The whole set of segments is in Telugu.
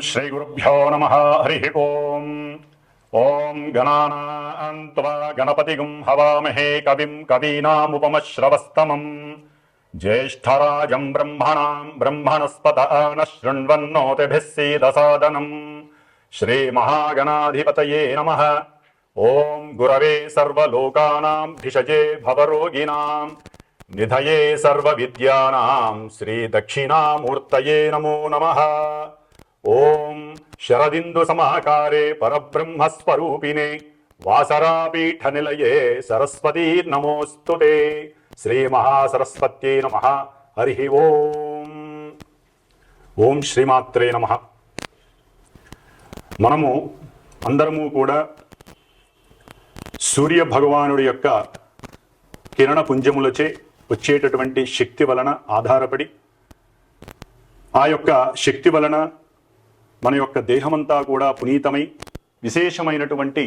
श्रीगुरुभ्यो नमः हरिः ओम्। ॐ गणानान्त्वा गणपतिगुं हवामहे कविम् कवीनामुपमश्रवस्तमम्। ज्येष्ठराजम् ब्रह्मणाम् ब्रह्मणस्पत न शृण्वन्नोतिभिः सीदसादनम्। श्रीमहागणाधिपतये नमः। ॐ गुरवे सर्वलोकानाम् भिषजे भवरोगिणाम्। निधये सर्वविद्यानाम् श्रीदक्षिणामूर्तये नमो नमः। శరదిందు సమాకారే పరబ్రహ్మస్వరూపిణే. వాసరాపీఠ నిలయే సరస్వతీ నమోస్తు శ్రీ మహాసరస్వత్యై నమ. హరి ఓం. ఓం శ్రీమాత్రే నమ. మనము అందరము కూడా సూర్య భగవానుడి యొక్క కిరణ పుంజములచే వచ్చేటటువంటి శక్తి వలన ఆధారపడి ఆ యొక్క శక్తి వలన మన యొక్క దేహమంతా కూడా పునీతమై విశేషమైనటువంటి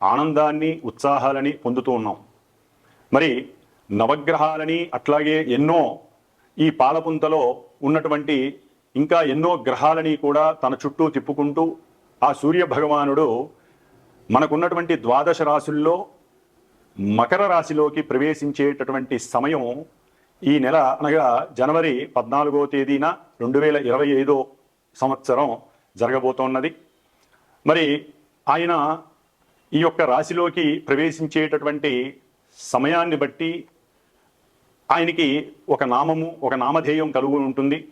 ఆనందాన్ని ఉత్సాహాలని పొందుతూ ఉన్నాం. మరి నవగ్రహాలని అట్లాగే ఎన్నో ఈ పాలపుంతలో ఉన్నటువంటి ఇంకా ఎన్నో గ్రహాలని కూడా తన చుట్టూ తిప్పుకుంటూ ఆ సూర్య భగవానుడు మనకున్నటువంటి ద్వాదశ రాశుల్లో మకర రాశిలోకి ప్రవేశించేటటువంటి సమయం ఈ నెల అనగా జనవరి పద్నాలుగో తేదీన రెండు వేల ఇరవై ఐదో సంవత్సరం జరగబోతోన్నది. మరి ఆయన ఈ యొక్క రాశిలోకి ప్రవేశించేటటువంటి సమయాన్ని బట్టి ఆయనకి ఒక నామము ఒక నామధేయం కలుగు ఉంటుంది.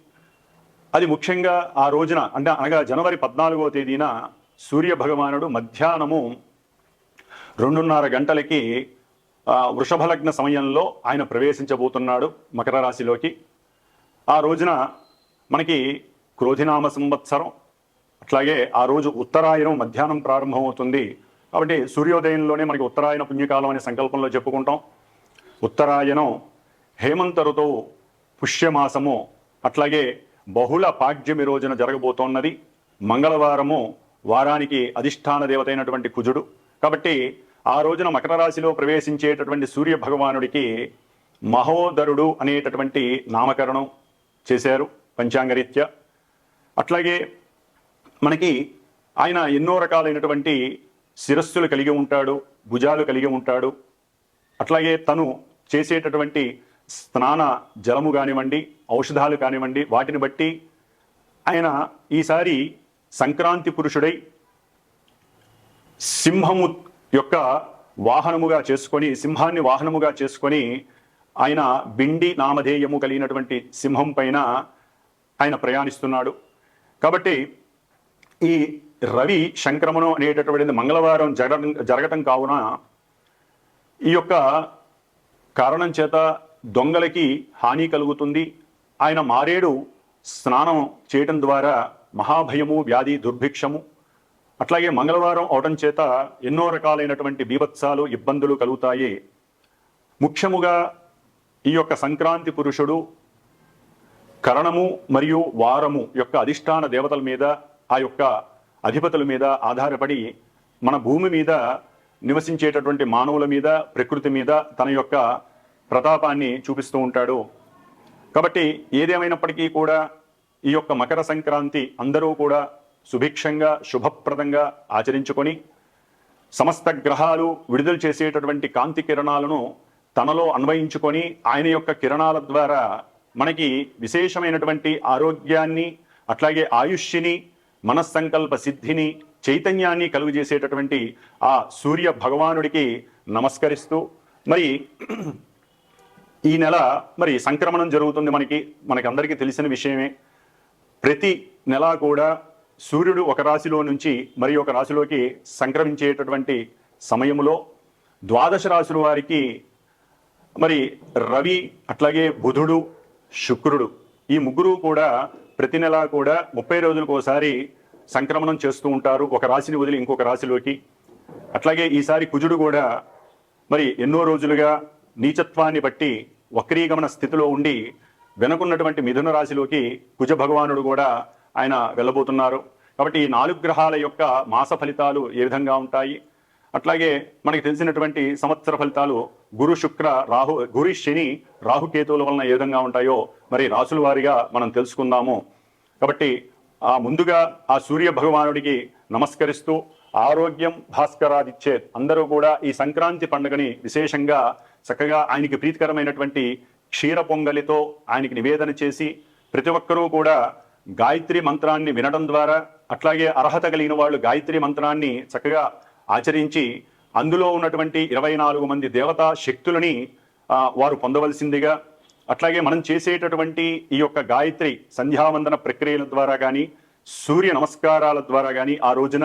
అది ముఖ్యంగా ఆ రోజున అంటే అనగా జనవరి పద్నాలుగో తేదీన సూర్య భగవానుడు మధ్యాహ్నము రెండున్నర గంటలకి వృషభలగ్న సమయంలో ఆయన ప్రవేశించబోతున్నాడు మకర రాశిలోకి. ఆ రోజున మనకి క్రోధినామ సంవత్సరం అట్లాగే ఆ రోజు ఉత్తరాయణం మధ్యాహ్నం ప్రారంభమవుతుంది. కాబట్టి సూర్యోదయంలోనే మనకి ఉత్తరాయణ పుణ్యకాలం అనే సంకల్పంలో చెప్పుకుంటాం. ఉత్తరాయణం హేమంత ఋతువు పుష్యమాసము అట్లాగే బహుళ పాడ్యమి రోజున జరగబోతోన్నది. మంగళవారము వారానికి అధిష్టాన దేవత అయినటువంటి కుజుడు. కాబట్టి ఆ రోజున మకర రాశిలో ప్రవేశించేటటువంటి సూర్య భగవానుడికి మహోదరుడు అనేటటువంటి నామకరణం చేశారు పంచాంగరీత్యా. అట్లాగే మనకి ఆయన ఎన్నో రకాలైనటువంటి శిరస్సులు కలిగి ఉంటాడు భుజాలు కలిగి ఉంటాడు. అట్లాగే తను చేసేటటువంటి స్నాన జలము కానివ్వండి ఔషధాలు కానివ్వండి వాటిని బట్టి ఆయన ఈసారి సంక్రాంతి పురుషుడై సింహము యొక్క వాహనముగా చేసుకొని సింహాన్ని వాహనముగా చేసుకొని ఆయన బిండి నామధేయము కలిగినటువంటి సింహం పైన ఆయన ప్రయాణిస్తున్నాడు. కాబట్టి ఈ రవి సంక్రమణం అనేటటువంటిది మంగళవారం జరగడం జరగటం కావున ఈ యొక్క కారణం చేత దొంగలకి హాని కలుగుతుంది. ఆయన మారేడు స్నానం చేయటం ద్వారా మహాభయము వ్యాధి దుర్భిక్షము అట్లాగే మంగళవారం అవటం చేత ఎన్నో రకాలైనటువంటి బీభత్సాలు ఇబ్బందులు కలుగుతాయి. ముఖ్యముగా ఈ యొక్క సంక్రాంతి పురుషుడు కరణము మరియు వారము యొక్క అధిష్టాన దేవతల మీద ఆ యొక్క అధిపతుల మీద ఆధారపడి మన భూమి మీద నివసించేటటువంటి మానవుల మీద ప్రకృతి మీద తన యొక్క ప్రతాపాన్ని చూపిస్తూ ఉంటాడు. కాబట్టి ఏదేమైనప్పటికీ కూడా ఈ యొక్క మకర సంక్రాంతి అందరూ కూడా సుభిక్షంగా శుభప్రదంగా ఆచరించుకొని సమస్త గ్రహాలు విడుదల చేసేటటువంటి కాంతి కిరణాలను తనలో అన్వయించుకొని ఆయన యొక్క కిరణాల ద్వారా మనకి విశేషమైనటువంటి ఆరోగ్యాన్ని అట్లాగే ఆయుష్ని మనస్సంకల్ప సిద్ధిని చైతన్యాన్ని కలుగజేసేటటువంటి ఆ సూర్య భగవానుడికి నమస్కరిస్తూ మరి ఈ నెల మరి సంక్రమణం జరుగుతుంది మనకి మనకి అందరికీ తెలిసిన విషయమే. ప్రతి నెల కూడా సూర్యుడు ఒక రాశిలో నుంచి మరి ఒక రాశిలోకి సంక్రమించేటటువంటి సమయంలో ద్వాదశ రాశుల వారికి మరి రవి అట్లాగే బుధుడు శుక్రుడు ఈ ముగ్గురు కూడా ప్రతి నెలా కూడా ముప్పై రోజులకు ఒకసారి సంక్రమణం చేస్తూ ఉంటారు. ఒక రాశిని వదిలి ఇంకొక రాశిలోకి. అట్లాగే ఈసారి కుజుడు కూడా మరి ఎన్నో రోజులుగా నీచత్వాన్ని బట్టి వక్రీగమన స్థితిలో ఉండి వెనుకున్నటువంటి మిథున రాశిలోకి కుజ భగవానుడు కూడా ఆయన వెళ్ళబోతున్నారు. కాబట్టి ఈ నాలుగు గ్రహాల యొక్క మాస ఫలితాలు ఏ విధంగా ఉంటాయి? అట్లాగే మనకి తెలిసినటువంటి సంవత్సర ఫలితాలు గురు శుక్ర రాహు గురు శని రాహుకేతువుల వలన ఏ విధంగా ఉంటాయో మరి రాసుల వారిగా మనం తెలుసుకుందాము. కాబట్టి ఆ ముందుగా ఆ సూర్య భగవానుడికి నమస్కరిస్తూ ఆరోగ్యం భాస్కరాదిచ్చే అందరూ కూడా ఈ సంక్రాంతి పండుగని విశేషంగా చక్కగా ఆయనకి ప్రీతికరమైనటువంటి క్షీర పొంగలితో ఆయనకి నివేదన చేసి ప్రతి ఒక్కరూ కూడా గాయత్రి మంత్రాన్ని వినడం ద్వారా అట్లాగే అర్హత కలిగిన వాళ్ళు గాయత్రి మంత్రాన్ని చక్కగా ఆచరించి అందులో ఉన్నటువంటి ఇరవై నాలుగు మంది దేవతా శక్తులని వారు పొందవలసిందిగా అట్లాగే మనం చేసేటటువంటి ఈ యొక్క గాయత్రి సంధ్యావందన ప్రక్రియల ద్వారా కానీ సూర్య నమస్కారాల ద్వారా కానీ ఆ రోజున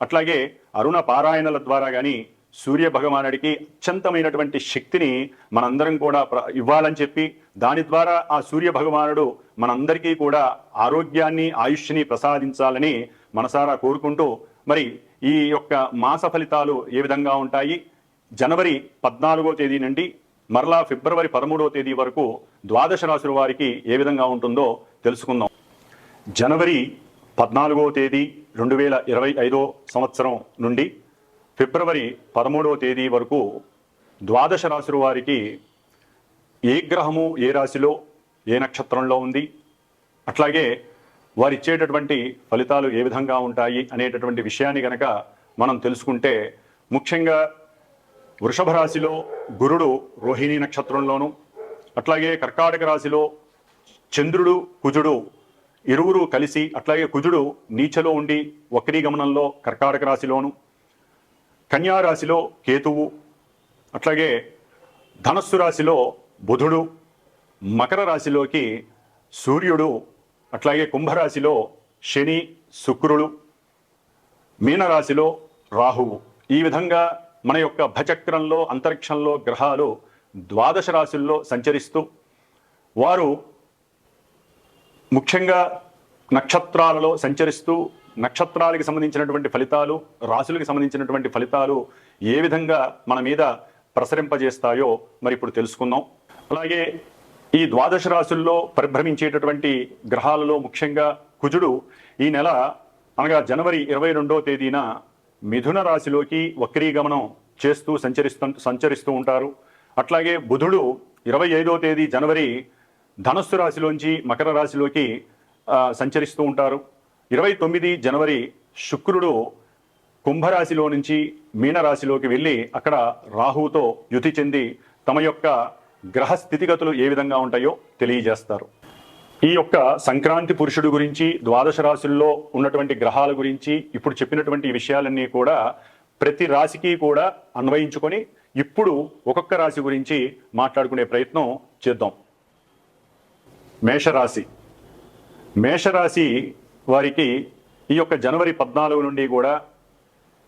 అట్లాగే అరుణ పారాయణల ద్వారా కానీ సూర్య భగవానుడికి అత్యంతమైనటువంటి శక్తిని మనందరం కూడా ప్ర- ఇవ్వాలని చెప్పి దాని ద్వారా ఆ సూర్య భగవానుడు మనందరికీ కూడా ఆరోగ్యాన్ని ఆయుష్ని ప్రసాదించాలని మనసారా కోరుకుంటూ మరి ఈ యొక్క మాస ఫలితాలు ఏ విధంగా ఉంటాయి? జనవరి పద్నాలుగో తేదీ నుండి మరలా ఫిబ్రవరి పదమూడవ తేదీ వరకు ద్వాదశ రాశుల వారికి ఏ విధంగా ఉంటుందో తెలుసుకుందాం. జనవరి పద్నాలుగో తేదీ రెండు వేల ఇరవై ఐదో సంవత్సరం నుండి ఫిబ్రవరి పదమూడవ తేదీ వరకు ద్వాదశ రాశుల వారికి ఏ గ్రహము ఏ రాశిలో ఏ నక్షత్రంలో ఉంది? అట్లాగే వారు ఇచ్చేటటువంటి ఫలితాలు ఏ విధంగా ఉంటాయి అనేటటువంటి విషయాన్ని గనక మనం తెలుసుకుంటే ముఖ్యంగా వృషభ రాశిలో గురుడు రోహిణి నక్షత్రంలోను అట్లాగే కర్కాటక రాశిలో చంద్రుడు కుజుడు ఇరువురు కలిసి అట్లాగే కుజుడు నీచలో ఉండి వక్రీ గమనంలో కర్కాటక రాశిలోను కన్యా రాశిలో కేతువు అట్లాగే ధనస్సు రాశిలో బుధుడు మకర రాశిలోకి సూర్యుడు అట్లాగే కుంభరాశిలో శని శుక్రుడు మీనరాశిలో రాహువు. ఈ విధంగా మన యొక్క భచక్రంలో అంతరిక్షంలో గ్రహాలు ద్వాదశ రాశుల్లో సంచరిస్తూ వారు ముఖ్యంగా నక్షత్రాలలో సంచరిస్తూ నక్షత్రాలకి సంబంధించినటువంటి ఫలితాలు రాశులకు సంబంధించినటువంటి ఫలితాలు ఏ విధంగా మన మీద ప్రసరింపజేస్తాయో మరి ఇప్పుడు తెలుసుకుందాం. అలాగే ఈ ద్వాదశ రాశుల్లో పరిభ్రమించేటటువంటి గ్రహాలలో ముఖ్యంగా కుజుడు ఈ నెల అనగా జనవరి ఇరవై రెండో తేదీన మిథున రాశిలోకి వక్రీగమనం చేస్తూ సంచరిస్తూ సంచరిస్తూ ఉంటారు. అట్లాగే బుధుడు ఇరవై ఐదో తేదీ జనవరి ధనస్సు రాశిలోంచి మకర రాశిలోకి సంచరిస్తూ ఉంటారు. ఇరవై తొమ్మిది జనవరి శుక్రుడు కుంభరాశిలో నుంచి మీనరాశిలోకి వెళ్ళి అక్కడ రాహుతో యుతి చెంది తమ యొక్క గ్రహ స్థితిగతులు ఏ విధంగా ఉంటాయో తెలియజేస్తారు. ఈ యొక్క సంక్రాంతి పురుషుడు గురించి ద్వాదశ రాశుల్లో ఉన్నటువంటి గ్రహాల గురించి ఇప్పుడు చెప్పినటువంటి విషయాలన్నీ కూడా ప్రతి రాశికి కూడా అన్వయించుకొని ఇప్పుడు ఒక్కొక్క రాశి గురించి మాట్లాడుకునే ప్రయత్నం చేద్దాం. మేషరాశి. మేషరాశి వారికి ఈ యొక్క జనవరి పద్నాలుగు నుండి కూడా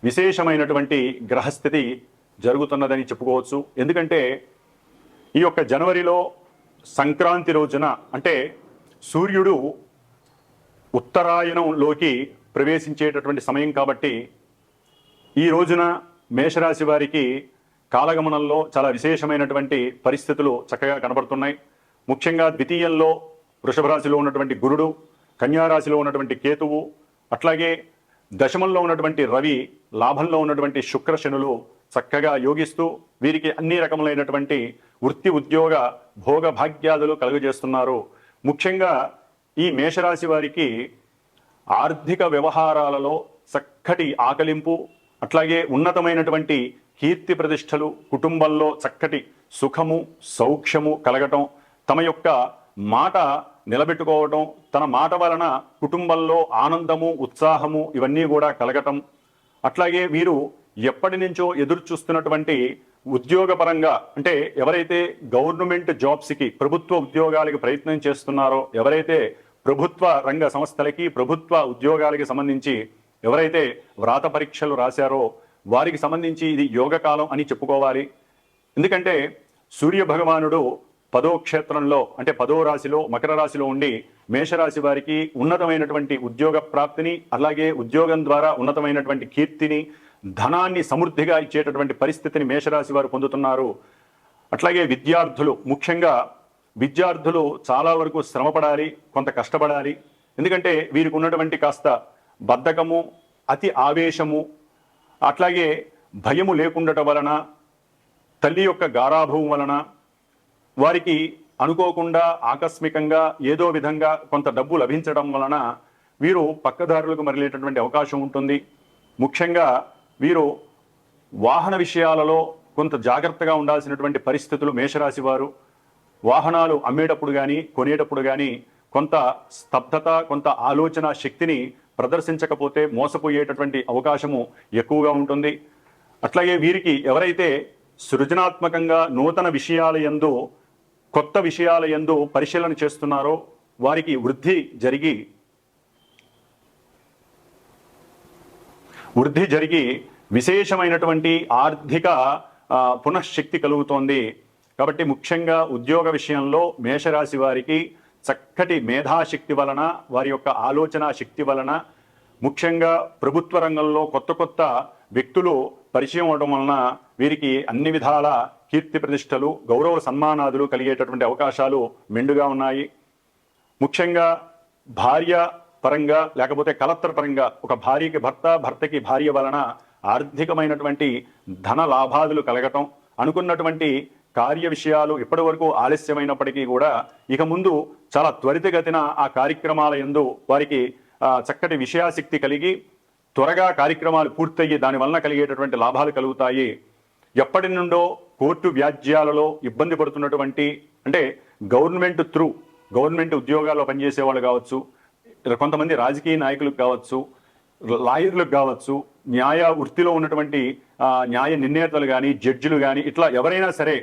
విశేషమైనటువంటి గ్రహస్థితి జరుగుతున్నదని చెప్పుకోవచ్చు. ఎందుకంటే ఈ యొక్క జనవరిలో సంక్రాంతి రోజున అంటే సూర్యుడు ఉత్తరాయణంలోకి ప్రవేశించేటటువంటి సమయం కాబట్టి ఈ రోజున మేషరాశి వారికి కాలగమనంలో చాలా విశేషమైనటువంటి పరిస్థితులు చక్కగా కనబడుతున్నాయి. ముఖ్యంగా ద్వితీయంలో వృషభ రాశిలో ఉన్నటువంటి గురుడు కన్యారాశిలో ఉన్నటువంటి కేతువు అట్లాగే దశమంలో ఉన్నటువంటి రవి లాభంలో ఉన్నటువంటి శుక్రశనులు చక్కగా యోగిస్తూ వీరికి అన్ని రకములైనటువంటి వృత్తి ఉద్యోగ భోగ భాగ్యాదులు కలుగజేస్తున్నారు. ముఖ్యంగా ఈ మేషరాశి వారికి ఆర్థిక వ్యవహారాలలో చక్కటి ఆకలింపు అట్లాగే ఉన్నతమైనటువంటి కీర్తి ప్రతిష్టలు కుటుంబంలో చక్కటి సుఖము సౌఖ్యము కలగటం తమ యొక్క మాట నిలబెట్టుకోవటం తన మాట వలన కుటుంబంలో ఆనందము ఉత్సాహము ఇవన్నీ కూడా కలగటం. అట్లాగే వీరు ఎప్పటి నుంచో ఎదురు చూస్తున్నటువంటి ఉద్యోగపరంగా అంటే ఎవరైతే గవర్నమెంట్ జాబ్స్కి ప్రభుత్వ ఉద్యోగాలకి ప్రయత్నం చేస్తున్నారో ఎవరైతే ప్రభుత్వ రంగ సంస్థలకి ప్రభుత్వ ఉద్యోగాలకి సంబంధించి ఎవరైతే వ్రాత పరీక్షలు రాశారో వారికి సంబంధించి ఇది యోగకాలం అని చెప్పుకోవాలి. ఎందుకంటే సూర్య భగవానుడు పదో క్షేత్రంలో అంటే పదో రాశిలో మకర రాశిలో ఉండి మేషరాశి వారికి ఉన్నతమైనటువంటి ఉద్యోగ ప్రాప్తిని అలాగే ఉద్యోగం ద్వారా ఉన్నతమైనటువంటి కీర్తిని ధనాన్ని సమృద్ధిగా ఇచ్చేటటువంటి పరిస్థితిని మేషరాశి వారు పొందుతున్నారు. అట్లాగే విద్యార్థులు ముఖ్యంగా విద్యార్థులు చాలా వరకు శ్రమపడాలి కొంత కష్టపడాలి. ఎందుకంటే వీరికి ఉన్నటువంటి కాస్త బద్ధకము అతి ఆవేశము అట్లాగే భయము లేకుండటం వలన తల్లి యొక్క గారాభవం వలన వారికి అనుకోకుండా ఆకస్మికంగా ఏదో విధంగా కొంత డబ్బు లభించడం వలన వీరు పక్కదారులకు మరలేటటువంటి అవకాశం ఉంటుంది. ముఖ్యంగా వీరు వాహన విషయాలలో కొంత జాగ్రత్తగా ఉండాల్సినటువంటి పరిస్థితులు మేషరాశి వారు వాహనాలు అమ్మేటప్పుడు కానీ కొనేటప్పుడు కానీ కొంత స్తబ్దత కొంత ఆలోచన శక్తిని ప్రదర్శించకపోతే మోసపోయేటటువంటి అవకాశము ఎక్కువగా ఉంటుంది. అట్లాగే వీరికి ఎవరైతే సృజనాత్మకంగా నూతన విషయాల యందు కొత్త విషయాల యందు పరిశీలన చేస్తున్నారో వారికి వృద్ధి జరిగి వృద్ధి జరిగి విశేషమైనటువంటి ఆర్థిక పునఃశక్తి కలుగుతోంది. కాబట్టి ముఖ్యంగా ఉద్యోగ విషయంలో మేషరాశి వారికి చక్కటి మేధాశక్తి వలన వారి యొక్క ఆలోచన శక్తి వలన ముఖ్యంగా ప్రభుత్వ రంగంలో కొత్త కొత్త వ్యక్తులు పరిచయం అవడం వలన వీరికి అన్ని విధాల కీర్తి ప్రతిష్టలు గౌరవ సన్మానాదులు కలిగేటటువంటి అవకాశాలు మెండుగా ఉన్నాయి. ముఖ్యంగా భార్య పరంగా లేకపోతే కలెక్టర్ పరంగా ఒక భార్యకి భర్త భర్తకి భార్య వలన ఆర్థికమైనటువంటి ధన లాభాదులు కలగటం అనుకున్నటువంటి కార్య విషయాలు ఇప్పటి వరకు ఆలస్యమైనప్పటికీ కూడా ఇక ముందు చాలా త్వరితగతిన ఆ కార్యక్రమాల యందు వారికి చక్కటి విషయాసక్తి కలిగి త్వరగా కార్యక్రమాలు పూర్తయ్యి దాని వలన కలిగేటటువంటి లాభాలు కలుగుతాయి. ఎప్పటి నుండో కోర్టు వ్యాజ్యాలలో ఇబ్బంది పడుతున్నటువంటి అంటే గవర్నమెంట్ త్రూ గవర్నమెంట్ ఉద్యోగాల్లో పనిచేసే వాళ్ళు కావచ్చు కొంతమంది రాజకీయ నాయకులకు కావచ్చు లాయర్లకు కావచ్చు న్యాయ వృత్తిలో ఉన్నటువంటి న్యాయ నిర్ణేతలు కానీ జడ్జిలు కానీ ఇట్లా ఎవరైనా సరే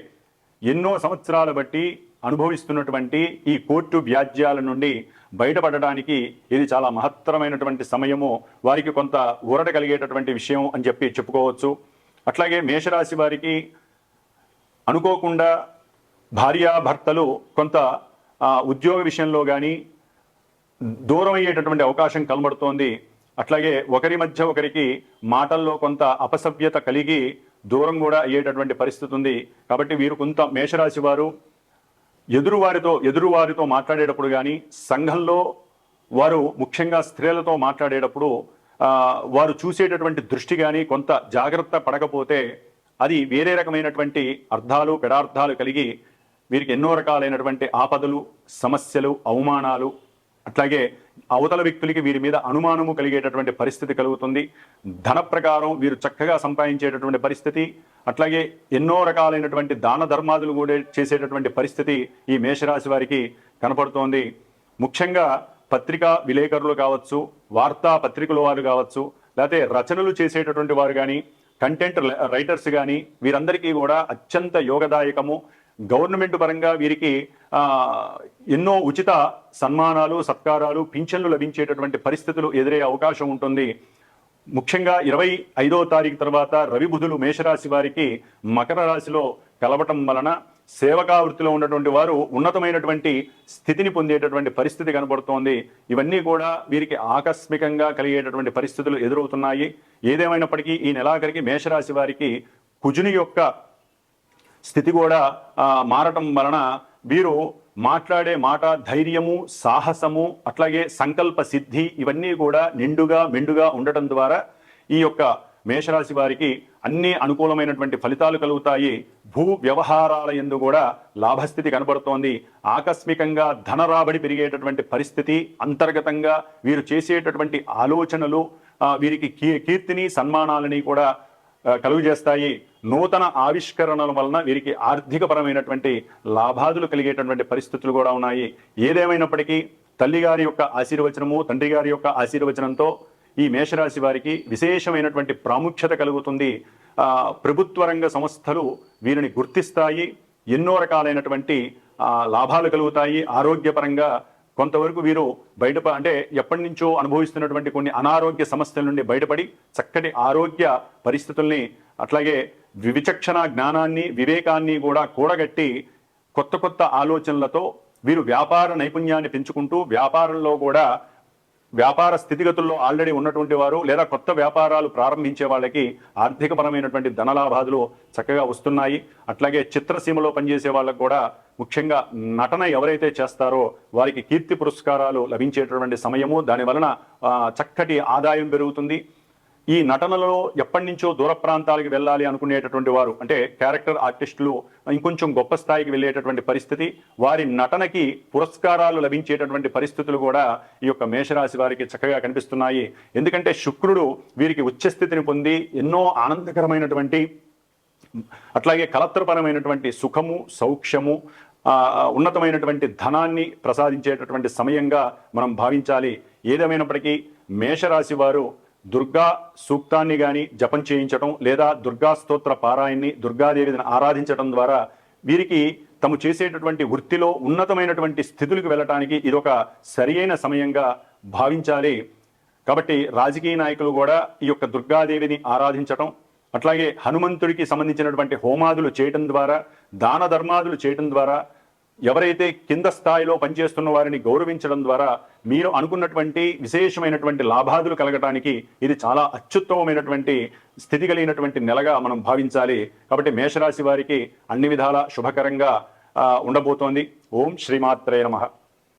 ఎన్నో సంవత్సరాల బట్టి అనుభవిస్తున్నటువంటి ఈ కోర్టు వ్యాజ్యాల నుండి బయటపడడానికి ఇది చాలా మహత్తరమైనటువంటి సమయము. వారికి కొంత ఊరట కలిగేటటువంటి విషయం అని చెప్పి చెప్పుకోవచ్చు. అట్లాగే మేషరాశి వారికి అనుకోకుండా భార్యాభర్తలు కొంత ఉద్యోగ విషయంలో కానీ దూరం అయ్యేటటువంటి అవకాశం కనబడుతోంది. అట్లాగే ఒకరి మధ్య ఒకరికి మాటల్లో కొంత అపసభ్యత కలిగి దూరం కూడా అయ్యేటటువంటి పరిస్థితి ఉంది. కాబట్టి వీరు కొంత మేషరాశి వారు ఎదురువారితో ఎదురువారితో మాట్లాడేటప్పుడు కానీ సంఘంలో వారు ముఖ్యంగా స్త్రీలతో మాట్లాడేటప్పుడు వారు చూసేటటువంటి దృష్టి కానీ కొంత జాగ్రత్త పడకపోతే అది వేరే రకమైనటువంటి అర్థాలు పెడార్థాలు కలిగి వీరికి ఎన్నో రకాలైనటువంటి ఆపదలు సమస్యలు అవమానాలు అట్లాగే అవతల వ్యక్తులకి వీరి మీద అనుమానము కలిగేటటువంటి పరిస్థితి కలుగుతుంది. ధన ప్రకారం వీరు చక్కగా సంపాదించేటటువంటి పరిస్థితి. అట్లాగే ఎన్నో రకాలైనటువంటి దాన ధర్మాదులు కూడా చేసేటటువంటి పరిస్థితి ఈ మేషరాశి వారికి కనపడుతోంది. ముఖ్యంగా పత్రికా విలేకరులు కావచ్చు వార్తా పత్రికల వారు కావచ్చు లేకపోతే రచనలు చేసేటటువంటి వారు కానీ కంటెంట్ రైటర్స్ కానీ వీరందరికీ కూడా అత్యంత యోగదాయకము. గవర్నమెంట్ పరంగా వీరికి ఎన్నో ఉచిత సన్మానాలు సత్కారాలు పింఛన్లు లభించేటటువంటి పరిస్థితులు ఎదురయ్యే అవకాశం ఉంటుంది. ముఖ్యంగా ఇరవై ఐదో తారీఖు తర్వాత రవి బుధులు మేషరాశి వారికి మకర రాశిలో కలవటం వలన సేవకా వృత్తిలో ఉన్నటువంటి వారు ఉన్నతమైనటువంటి స్థితిని పొందేటటువంటి పరిస్థితి కనబడుతోంది. ఇవన్నీ కూడా వీరికి ఆకస్మికంగా కలిగేటటువంటి పరిస్థితులు ఎదురవుతున్నాయి. ఏదేమైనప్పటికీ ఈ నెలాఖరికి మేషరాశి వారికి కుజుని యొక్క స్థితి కూడా మారటం వలన వీరు మాట్లాడే మాట ధైర్యము సాహసము అట్లాగే సంకల్ప సిద్ధి ఇవన్నీ కూడా నిండుగా మెండుగా ఉండటం ద్వారా ఈ యొక్క మేషరాశి వారికి అన్ని అనుకూలమైనటువంటి ఫలితాలు కలుగుతాయి. భూ వ్యవహారాల ఎందు కూడా లాభస్థితి కనబడుతోంది. ఆకస్మికంగా ధన రాబడి పెరిగేటటువంటి పరిస్థితి అంతర్గతంగా వీరు చేసేటటువంటి ఆలోచనలు వీరికి కీ- కీర్తిని సన్మానాలని కూడా కలుగు కలుగజేస్తాయి. నూతన ఆవిష్కరణల వలన వీరికి ఆర్థికపరమైనటువంటి లాభాదులు కలిగేటటువంటి పరిస్థితులు కూడా ఉన్నాయి. ఏదేమైనప్పటికీ తల్లి గారి యొక్క ఆశీర్వచనము తండ్రి గారి యొక్క ఆశీర్వచనంతో ఈ మేషరాశి వారికి విశేషమైనటువంటి ప్రాముఖ్యత కలుగుతుంది. ప్రభుత్వ రంగ సంస్థలు వీరిని గుర్తిస్తాయి. ఎన్నో రకాలైనటువంటి లాభాలు కలుగుతాయి. ఆరోగ్యపరంగా కొంతవరకు వీరు బయట అంటే ఎప్పటి నుంచో అనుభవిస్తున్నటువంటి కొన్ని అనారోగ్య సమస్యల నుండి బయటపడి చక్కటి ఆరోగ్య పరిస్థితుల్ని అట్లాగే వివిచక్షణ జ్ఞానాన్ని వివేకాన్ని కూడా కూడగట్టి కొత్త కొత్త ఆలోచనలతో వీరు వ్యాపార నైపుణ్యాన్ని పెంచుకుంటూ వ్యాపారంలో కూడా వ్యాపార స్థితిగతుల్లో ఆల్రెడీ ఉన్నటువంటి వారు లేదా కొత్త వ్యాపారాలు ప్రారంభించే వాళ్ళకి ఆర్థికపరమైనటువంటి ధనలాభాదులు చక్కగా వస్తున్నాయి. అట్లాగే చిత్రసీమలో పనిచేసే వాళ్ళకు కూడా ముఖ్యంగా నటన ఎవరైతే చేస్తారో వారికి కీర్తి పురస్కారాలు లభించేటటువంటి సమయము. దాని వలన చక్కటి ఆదాయం పెరుగుతుంది. ఈ నటనలో ఎప్పటి నుంచో దూర ప్రాంతాలకు వెళ్ళాలి అనుకునేటటువంటి వారు అంటే క్యారెక్టర్ ఆర్టిస్టులు ఇంకొంచెం గొప్ప స్థాయికి వెళ్ళేటటువంటి పరిస్థితి వారి నటనకి పురస్కారాలు లభించేటటువంటి పరిస్థితులు కూడా ఈ యొక్క మేషరాశి వారికి చక్కగా కనిపిస్తున్నాయి. ఎందుకంటే శుక్రుడు వీరికి ఉచ్చస్థితిని పొంది ఎన్నో ఆనందకరమైనటువంటి అట్లాగే కలత్రపరమైనటువంటి సుఖము సౌఖ్యము ఉన్నతమైనటువంటి ధనాన్ని ప్రసాదించేటటువంటి సమయంగా మనం భావించాలి. ఏదేమైనప్పటికీ మేషరాశి వారు దుర్గా సూక్తాన్ని కానీ జపం చేయించడం లేదా దుర్గా స్తోత్ర పారాయణని దుర్గాదేవిని ఆరాధించడం ద్వారా వీరికి తము చేసేటటువంటి వృత్తిలో ఉన్నతమైనటువంటి స్థితులకు వెళ్ళటానికి ఇదొక సరియైన సమయంగా భావించాలి. కాబట్టి రాజకీయ నాయకులు కూడా ఈ యొక్క దుర్గాదేవిని ఆరాధించటం అట్లాగే హనుమంతుడికి సంబంధించినటువంటి హోమాదులు చేయటం ద్వారా దాన ధర్మాదులు చేయటం ద్వారా ఎవరైతే కింద స్థాయిలో పనిచేస్తున్న వారిని గౌరవించడం ద్వారా మీరు అనుకున్నటువంటి విశేషమైనటువంటి లాభాదులు కలగటానికి ఇది చాలా అత్యుత్తమమైనటువంటి స్థితి కలిగినటువంటి నెలగా మనం భావించాలి. కాబట్టి మేషరాశి వారికి అన్ని విధాల శుభకరంగా ఆ, ఉండబోతోంది. ఓం శ్రీమాత్రే నమః.